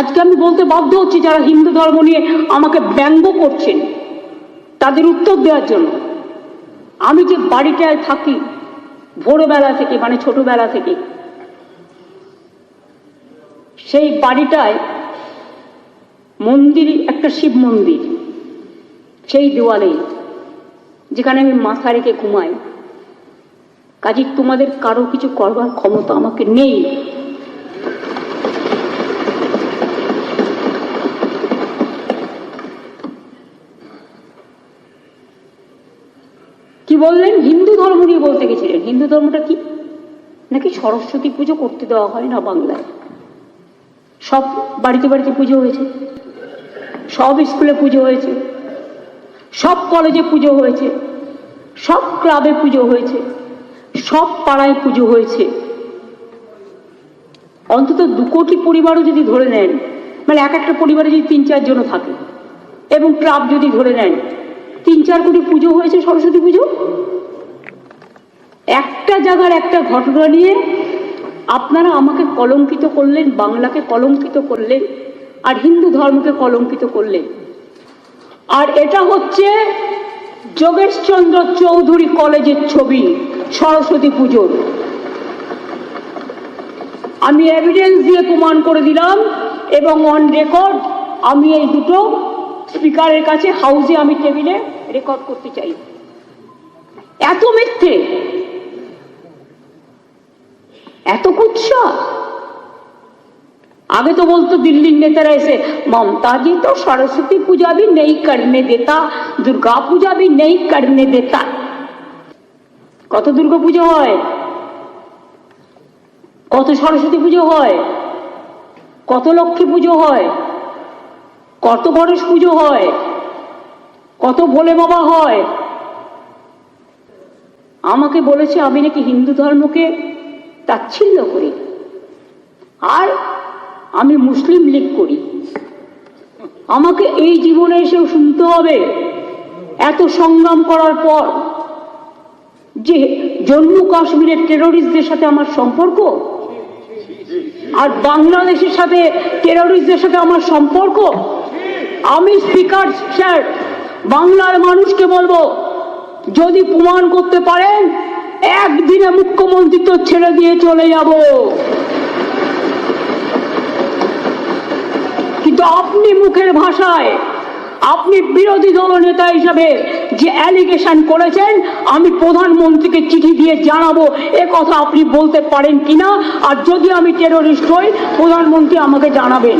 আজকে আমি বলতে বাধ্য হচ্ছি যারা হিন্দু ধর্ম নিয়ে আমাকে ব্যঙ্গ করছেন, তাদের উত্তর দেওয়ার জন্য। আমি যে বাড়িটায় থাকি, ভোরবেলা থেকে মানে ছোটবেলা থেকে, সেই বাড়িটায় মন্দির, একটা শিব মন্দির, সেই দেওয়ালে যেখানে আমি মাথা রেখে ঘুমাই কাজে তোমাদের কারও কিছু করবার ক্ষমতা আমাকে নেই। কি বললেন, হিন্দু ধর্ম নিয়ে বলতে গেছিলেন। হিন্দু ধর্মটা কি? নাকি সরস্বতী পুজো করতে দেওয়া হয় না বাংলায়? সব বাড়িতে বাড়িতে পুজো হয়েছে। সব স্কুলে পুজো হয়েছে। সব কলেজে পুজো হয়েছে। সব ক্লাবে পুজো হয়েছে। সব পাড়ায় পুজো হয়েছে। অন্তত দু কোটি পরিবারও যদি ধরে নেন মানে এক একটা পরিবারে যদি তিন চারজনও থাকে, এবং ক্লাব যদি ধরে নেন তিন চার কোটি পুজো হয়েছে সরস্বতী পুজো। একটা জায়গার একটা ঘটনা নিয়ে আপনারা আমাকে কলঙ্কিত করলেন, বাংলাকে কলঙ্কিত করলেন, আর হিন্দু ধর্মকে কলঙ্কিত করলেন। আর এটা হচ্ছে যোগেশচন্দ্র চৌধুরী কলেজের ছবি, সরস্বতী পুজোর। আমি এভিডেন্স দিয়ে প্রমাণ করে দিলাম এবং অন রেকর্ড আমি এই দুটো স্পিকারের কাছে হাউসে আমি টেবিলে রেকর্ড করতে চাই। এত মিথ্যে। এত কুৎস। আগে তো বলতো দিল্লির নেতারা এসে মমতাজি তো সরস্বতী পূজা ভি নেই, কর্মে দেতা। দুর্গা পূজা ভি নেই, কর্মে দেতা। কত দুর্গা পুজো হয়? কত সরস্বতী পুজো হয়? কত লক্ষ্মী পুজো হয়? কত গণেশ পুজো হয়? কত ভোলে বাবা হয়? আমাকে বলেছে, আমি নাকি হিন্দু ধর্মকে তাচ্ছিল্য করি। আর আমি মুসলিম লীগ করি। আমাকে এই জীবনে এসেও শুনতে হবে। এত সংগ্রাম করার পর যে জম্মু কাশ্মীরের টেরোরিস্টদের সাথে আমার সম্পর্ক আর বাংলাদেশের সাথে টেরোরিস্টদের সাথে আমার সম্পর্ক, আমি স্পিকার স্যার বাংলার মানুষকে বলব, যদি প্রমাণ করতে পারেন, একদিনে মুখ্যমন্ত্রী তো ছেড়ে দিয়ে চলে যাব। কিন্তু আপনি মুখের ভাষায়, আপনি বিরোধী দল নেতা হিসাবে যে অ্যালিগেশন করেছেন, আমি প্রধানমন্ত্রীকে চিঠি দিয়ে জানাব, এ কথা আপনি বলতে পারেন কিনা? আর যদি আমি টেরোরিস্ট হই, প্রধানমন্ত্রী আমাকে জানাবেন।